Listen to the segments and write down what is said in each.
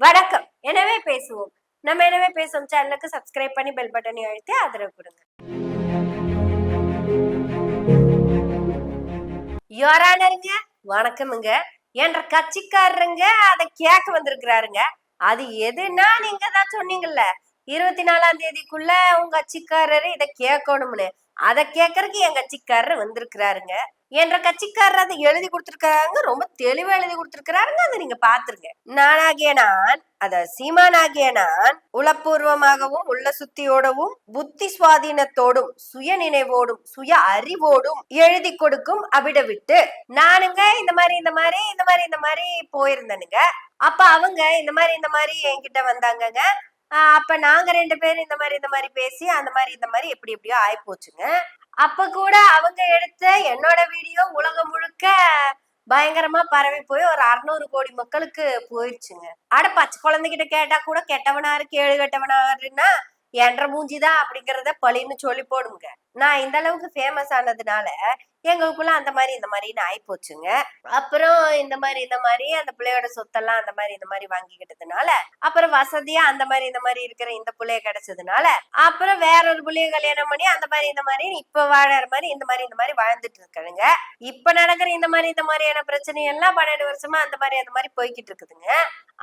வணக்கம். எனவே பேசுவோம். நம்ம எனவே பேசுவோம். சேனலுக்கு சப்ஸ்கிரைப் பண்ணி பெல் பட்டனை அழுத்தி ஆதரவு கொடுங்க. யோரானருங்க வணக்கமுங்க. என்ற கட்சிக்காரருங்க அதை கேட்க வந்திருக்கிறாருங்க. அது எதுனா நீங்க தான் சொன்னீங்கல்ல. இருபத்தி நாலாம் தேதிக்குள்ள உங்க கட்சிக்காரரு இதை கேட்கணும்னு. அதை கேட்கறதுக்கு என் கட்சிக்காரர் வந்திருக்கிறாருங்க. என்ற கட்சிக்காரர் அதை எழுதி கொடுத்திருக்காங்க ரொம்ப தெளிவா எழுதி கொடுத்திருக்கிறாருங்க. அதை நீங்க பாத்துருங்க. நானாகிய நான் அத சீமானாகிய நான் உளப்பூர்வமாகவும் உள்ள சுத்தியோடவும் புத்தி சுவாதீனத்தோடும் சுய நினைவோடும் சுய அறிவோடும் எழுதி கொடுக்கும் அவிட விட்டு நானுங்க இந்த மாதிரி இந்த மாதிரி இந்த மாதிரி இந்த மாதிரி போயிருந்தேனுங்க. அப்ப அவங்க இந்த மாதிரி இந்த மாதிரி என்கிட்ட வந்தாங்கங்க. ஆஹ் அப்ப நாங்க ரெண்டு பேரும் இந்த மாதிரி இந்த மாதிரி பேசி அந்த மாதிரி இந்த மாதிரி எப்படி எப்படியோ ஆயி போச்சுங்க அப்ப கூட அவங்க எடுத்த என்னோட வீடியோ உலகம் முழுக்க பயங்கரமா பரவி போய் ஒரு அறுநூறு கோடி மக்களுக்கு போயிருச்சுங்க. அட பச்சை குழந்தைகிட்ட கேட்டா கூட கெட்டவனாரு கேடு கெட்டவனாருன்னா என்ற மூஞ்சிதான் அப்படிங்கறத பழின்னு சொல்லி போடுங்க. நான் இந்த அளவுக்கு ஃபேமஸ் ஆனதுனால எங்களுக்குள்ள அந்த மாதிரி இந்த மாதிரின்னு ஆயி போச்சுங்க அப்புறம் இந்த மாதிரி இந்த மாதிரி அந்த பிள்ளையோட சொத்தெல்லாம் அந்த மாதிரி இந்த மாதிரி வாங்கிக்கிட்டதுனால அப்புறம் வசதியா அந்த மாதிரி இந்த மாதிரி இருக்கிற இந்த பிள்ளைய கிடைச்சதுனால அப்புறம் வேற ஒரு பிள்ளைய கல்யாணம் பண்ணி அந்த மாதிரி இந்த மாதிரி இப்ப வாழற மாதிரி இந்த மாதிரி இந்த மாதிரி வாழ்ந்துட்டு இருக்கிறேங்க இப்ப நடக்கிற இந்த மாதிரி இந்த மாதிரியான பிரச்சனை எல்லாம் பன்னெண்டு வருஷமா அந்த மாதிரி அந்த மாதிரி போய்கிட்டு இருக்குதுங்க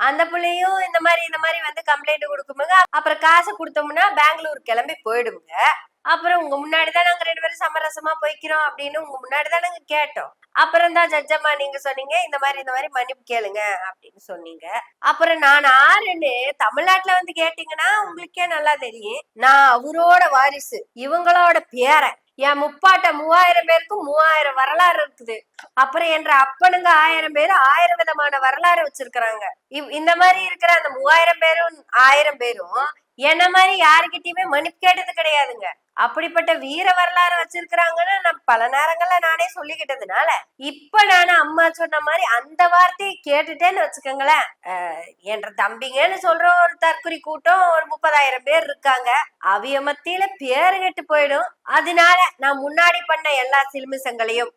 அந்த பிள்ளையும் இந்த மாதிரி இந்த மாதிரி வந்து கம்ப்ளைண்ட் கொடுக்கும்போது அப்புறம் காசு கொடுத்தோம்னா பெங்களூர் கிளம்பி போயிடுங்க. அப்புறம் உங்க முன்னாடி தான் நாங்க ரெண்டு பேரும் சமரசமா போய்க்கிறோம் அப்படின்னு உங்க முன்னாடி தான் நாங்க கேட்டோம். அப்புறம் தான் ஜட்ஜம்மா நீங்க சொன்னீங்க இந்த மாதிரி இந்த மாதிரி மன்னிப்பு கேளுங்க அப்படின்னு சொன்னீங்க. அப்புறம் நான் ஆறுன்னு தமிழ்நாட்டுல வந்து கேட்டீங்கன்னா உங்களுக்கே நல்லா தெரியும். நான் அவரோட வாரிசு இவங்களோட பேரன் என் முப்பாட்ட மூவாயிரம் பேருக்கு மூவாயிரம் வரலாறு இருக்குது. அப்புறம் என்ற அப்பனுங்க ஆயிரம் பேர் ஆயிரம் விதமான வரலாறு வச்சிருக்கிறாங்க. இவ்- இந்த மாதிரி இருக்கிற அந்த மூவாயிரம் பேரும் ஆயிரம் பேரும் என்ன மாதிரி யாருக்கிட்டயுமே மன்னிப்பு கேட்டது கிடையாதுங்க. அப்படிப்பட்ட வீர வரலாறு வச்சிருக்கிறாங்கன்னு நான் பல நேரங்கள்ல நானே சொல்லிக்கிட்டதுனால இப்ப நான் அம்மா சொன்ன மாதிரி அந்த வார்த்தையை கேட்டுட்டேன்னு வச்சுக்கோங்களேன். என்ற தம்பிங்கன்னு சொல்ற ஒரு தற்குறி கூட்டம் ஒரு முப்பதாயிரம் பேர் இருக்காங்க. அவிய மத்தியில பேரு கெட்டு போயிடும். அதனால நான் முன்னாடி பண்ண எல்லா சிலுமிசங்களையும்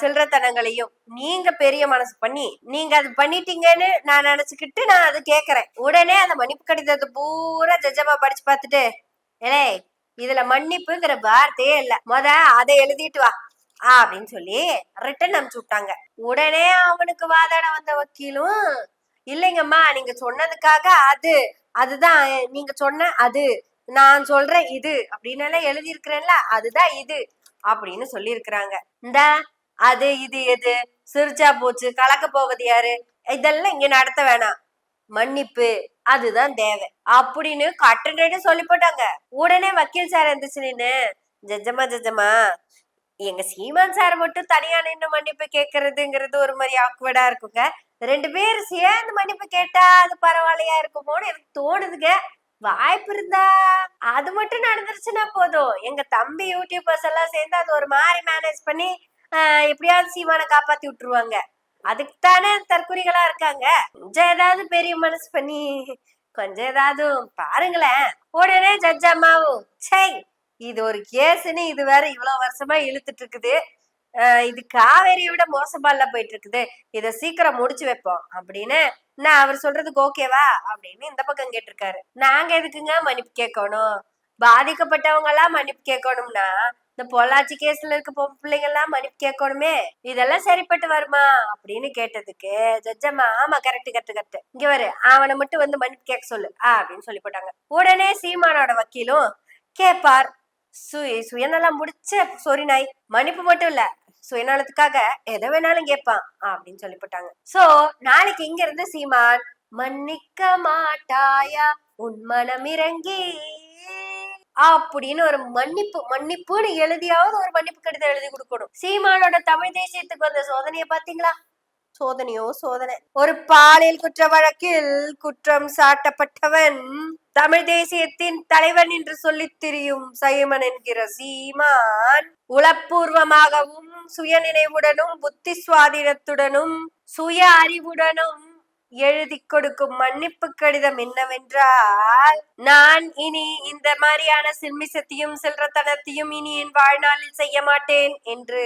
சில்லறத்தனங்களையும் நீங்க பெரிய மனசு பண்ணி நீங்க அது பண்ணிட்டீங்கன்னு நான் நினைச்சுக்கிட்டு நான் அது கேக்குறேன். உடனே அந்த மன்னிப்பு கடிதத்தை பூரா ஜஜமா படிச்சு பார்த்துட்டு ஏலே இதுல மன்னிப்புங்கிற வார்த்தையே இல்ல. முத அதை எழுதிட்டு வா அப்படின்னு சொல்லி ரிட்டன் அனுப்பிச்சு விட்டாங்க. உடனே அவனுக்கு வாதாட வந்த வக்கீலும் இல்லைங்கம்மா நீங்க சொன்னதுக்காக அது அதுதான் நீங்க சொன்ன அது நான் சொல்றேன் இது அப்படின்னு எல்லாம் எழுதி இருக்கிறேன்ல அதுதான் இது அப்படின்னு சொல்லி இருக்கிறாங்க இந்த அது இது எது சிரிச்சா போச்சு கலக்க போவது யாரு? இதெல்லாம் இங்க நடத்த வேணாம். மன்னிப்பு அதுதான் தேவை. அப்படின்னு கட்டணு சொல்லி போட்டாங்க. உடனே வக்கீல் சார் இருந்துச்சு நின்னு ஜஜமா ஜஜமா எங்க சீமான் சார் மட்டும் தனியா நின்னு மன்னிப்பு கேக்குறதுங்கிறது ஒரு மாதிரி ஆக்வர்டா இருக்குங்க. ரெண்டு பேரும் சேர்ந்து மன்னிப்பு கேட்டா அது பரவாயில்லையா இருக்குமோன்னு எனக்கு தோணுதுங்க. வாய்ப்பு இருந்தா அது மட்டும் நடந்துருச்சுன்னா போதும். எங்க தம்பி யூடியூபர்ஸ் எல்லாம் சேர்ந்து அது ஒரு மாதிரி மேனேஜ் பண்ணி ஆஹ், எப்படியாவது சீமானை காப்பாத்தி விட்டுருவாங்க. அதுக்கு தானே தற்குறிகளா இருக்காங்க. கொஞ்சம் ஏதாவது பெரிய மனசு பண்ணி கொஞ்சம் ஏதாவது பாருங்களேன். உடனே ஜட்ஜ் அம்மாவும் சை இது ஒரு கேஸ்ன்னு இது வேற இவ்வளவு வருஷமா இழுத்துட்டு இருக்குது. ஆஹ், இது காவேரியை விட மோசமால போயிட்டு இருக்குது இத சீக்கிரம் முடிச்சு வைப்போம். அப்படின்னு நான் அவர் சொல்றதுக்கு ஓகேவா அப்படின்னு இந்த பக்கம் கேட்டிருக்காரு. நாங்க எதுக்குங்க மன்னிப்பு கேட்கணும்? பாதிக்கப்பட்டவங்க எல்லாம் மன்னிப்பு கேட்கணும்னா இந்த பொள்ளாச்சி கேஸ்ல இருக்க பொம்பளை பிள்ளைங்க எல்லாம் மன்னிப்பு கேட்கணுமே. இதெல்லாம் சரிப்பட்டு வருமா? அப்படின்னு கேட்டதுக்கு ஜட்ஜம்மா ஆமா கரெக்ட் கரெக்ட் கரெக்ட் இங்க வரு அவனை மட்டும் வந்து மன்னிப்பு கேட்க சொல்லு. ஆ அப்படின்னு சொல்லி போட்டாங்க. உடனே சீமானோட வக்கீலும் கேப்பார் சுய சுயநலம் முடிச்ச சொரி நாய். மன்னிப்பு மட்டும் இல்ல சுயநலத்துக்காக எதை வேணாலும் கேட்பான். அப்படின்னு சொல்லி போட்டாங்க. சோ நாளைக்கு இங்க இருந்து சீமான் மன்னிக்க மாட்டாயா? உன் மனம் இறங்கி. அப்படின்னு ஒரு மன்னிப்பு மன்னிப்புன்னு எழுதியாவது ஒரு மன்னிப்பு கடிதம் எழுதி கொடுக்கணும். சீமானோட தமிழ் தேசியத்துக்கு வந்த சோதனைய பாத்தீங்களா? சோதனையோ சோதனை. ஒரு பாலியல் குற்ற வழக்கில் குற்றம் சாட்டப்பட்டவன் தமிழ் தேசியத்தின் தலைவன் என்று சொல்லி திரியும் சைமன் என்கிற சீமான் உளப்பூர்வமாகவும் சுய நினைவுடனும் புத்தி சுவாதீனத்துடனும் சுய அறிவுடனும் எழுதி கொடுக்கும் மன்னிப்பு கடிதம் என்னவென்றால் நான் இனி இந்த மாதிரியான சில்மிசத்தையும் சில்லறத்தனத்தையும் இனி என் வாழ்நாளில் செய்ய மாட்டேன் என்று.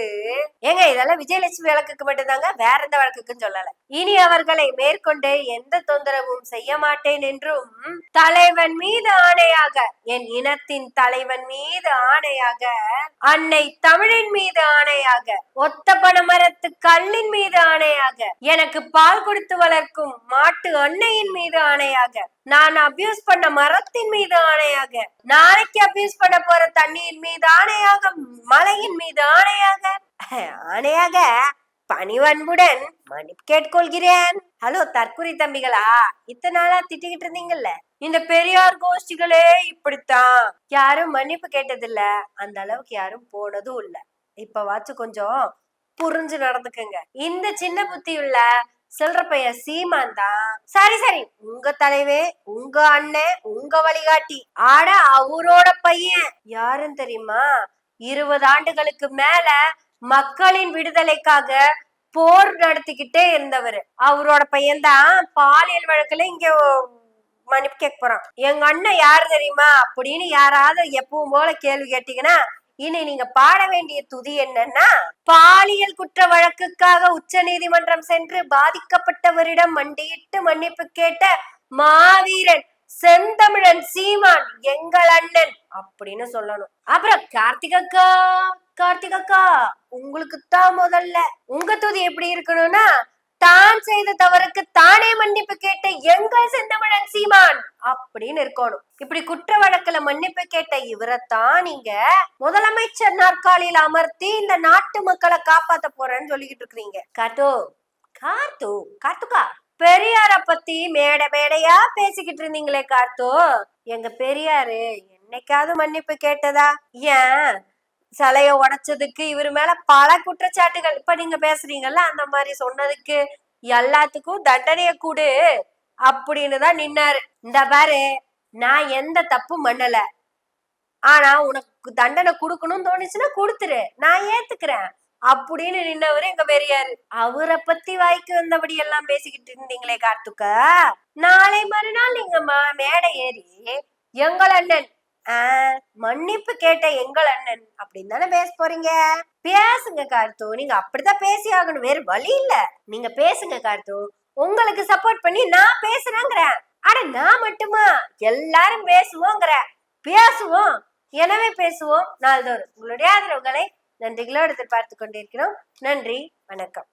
ஏங்க இதெல்லாம் விஜயலட்சுமி வழக்குக்கு மட்டும்தாங்க? வேற எந்த வழக்குக்கும் சொல்லல. இனி அவர்களை மேற்கொண்டு எந்த தொந்தரவும் செய்ய மாட்டேன் என்றும் தலைவன் மீது ஆணையாக என் இனத்தின் தலைவன் மீது ஆணையாக அன்னை தமிழின் மீது ஆணையாக ஒத்த பனைமரத்து கல்லின் மீது ஆணையாக எனக்கு பால் கொடுத்து வளர்க்கும் மாட்டு அன்னையின் மீது ஆணையாக. நான் அபியூஸ் பண்ண மரத்தின் மீது ஆணையாக. நாளைக்கு அபியூஸ் பண்ண போற தண்ணியின் மீது ஆணையாக மலையின் மீது ஆணையாக. ஆணையாக பணிவன்புடன் மன்னிப்பு கேட்டுக்கொள்கிறேன். ஹலோ தற்குறி தம்பிகளா இத்தனை நாளா திட்டிக்கிட்டு இருந்தீங்கல்ல? இந்த பெரியார் கோஷ்டிகளே இப்படித்தான். யாரும் மன்னிப்பு கேட்டதில்ல. அந்த அளவுக்கு யாரும் போனதும் இல்ல. இப்ப வாச்சு கொஞ்சம் புரிஞ்சு நடந்துக்குங்க. இந்த சின்ன புத்தி உள்ள சில்லற பையன் சீமான் தான். சரி சரி. உங்க தலைவே உங்க அண்ணன் உங்க வழிகாட்டி. ஆட அவரோட பையன். யாருன்னு தெரியுமா? இருபது ஆண்டுகளுக்கு மேல மக்களின் விடுதலைக்காக போர் நடத்திக்கிட்டே இருந்தவர். அவரோட பையன்தான் பாலியல் வழக்குல இங்க மன்னிப்பு கேட்க போறான். எங்க அண்ணன் யாரு தெரியுமா? அப்படின்னு யாராவது எப்பவும் போல கேள்வி கேட்டீங்கன்னா இனி நீங்க பாட வேண்டிய துதி என்னன்னா பாலியல் குற்ற வழக்குக்காக உச்ச நீதிமன்றம் சென்று பாதிக்கப்பட்டவரிடம் மண்டியிட்டு மன்னிப்பு கேட்ட மாவீரன் செந்தமிழன் சீமான் எங்கள் அண்ணன் அப்படின்னு சொல்லணும். அப்புறம் கார்த்திகக்கா கார்த்திகக்கா உங்களுக்கு தான் முதல்ல. உங்க துதி எப்படி இருக்கணும்னா தான் செய்த தவறுக்கு தானே மன்னிப்பு கேட்ட எங்கள் செந்தமிழன் சீமான் அப்படின்னு இருக்கணும். இப்படி குற்ற வழக்குல மன்னிப்பு கேட்ட இவரைத்தான் நீங்க முதலமைச்சர் நாற்காலியில் அமர்த்தி இந்த நாட்டு மக்களை காப்பாத்த போறேன்னு சொல்லிக்கிட்டு இருக்கிறீங்க. காத்து காத்து காத்துக்கா பெரியார பத்தி மேடை மேடையா பேசிக்கிட்டு இருந்தீங்களே கார்த்து. எங்க பெரியாரு என்னைக்காவது மன்னிப்பு கேட்டதா? ஏன்? சிலைய உடைச்சதுக்கு இவர் மேல பல குற்றச்சாட்டுகள். இப்ப நீங்க பேசுறீங்கல்ல அந்த மாதிரி சொன்னதுக்கு எல்லாத்துக்கும் தண்டனைய கூடு அப்படின்னு தான் நின்னாரு. இந்த பாரு நான் எந்த தப்பும் பண்ணல. ஆனா உனக்கு தண்டனை கொடுக்கணும்னு தோணுச்சுன்னா கொடுத்துரு. நான் ஏத்துக்கிறேன் அப்படின்னு நின்னவரு எங்க பெரியாரு. அவரை பத்தி வாய்க்கு வந்தபடி எல்லாம் பேசிக்கிட்டு இருந்தீங்களே கார்த்துக்க? நாளை மறுநாள் நீங்க மேடை ஏறி எங்கள் அண்ணன் மன்னிப்பு கேட்ட எங்கள் அண்ணன். அப்படின்னு தானே பேச போறீங்க? பேசுங்க கார்த்து. நீங்க அப்படித்தான் பேசி ஆகணும். வேற வழி இல்ல. நீங்க பேசுங்க கார்த்து. உங்களுக்கு சப்போர்ட் பண்ணி நான் பேசுறேங்கிறேன். அட நான் மட்டுமா? எல்லாரும் பேசுவோங்கிற. பேசுவோம். எனவே பேசுவோம். நாள்தோறும் உங்களுடைய ஆதரவுகளை நன்றிகளோடு எதிர்பார்த்து கொண்டிருக்கிறோம். நன்றி. வணக்கம்.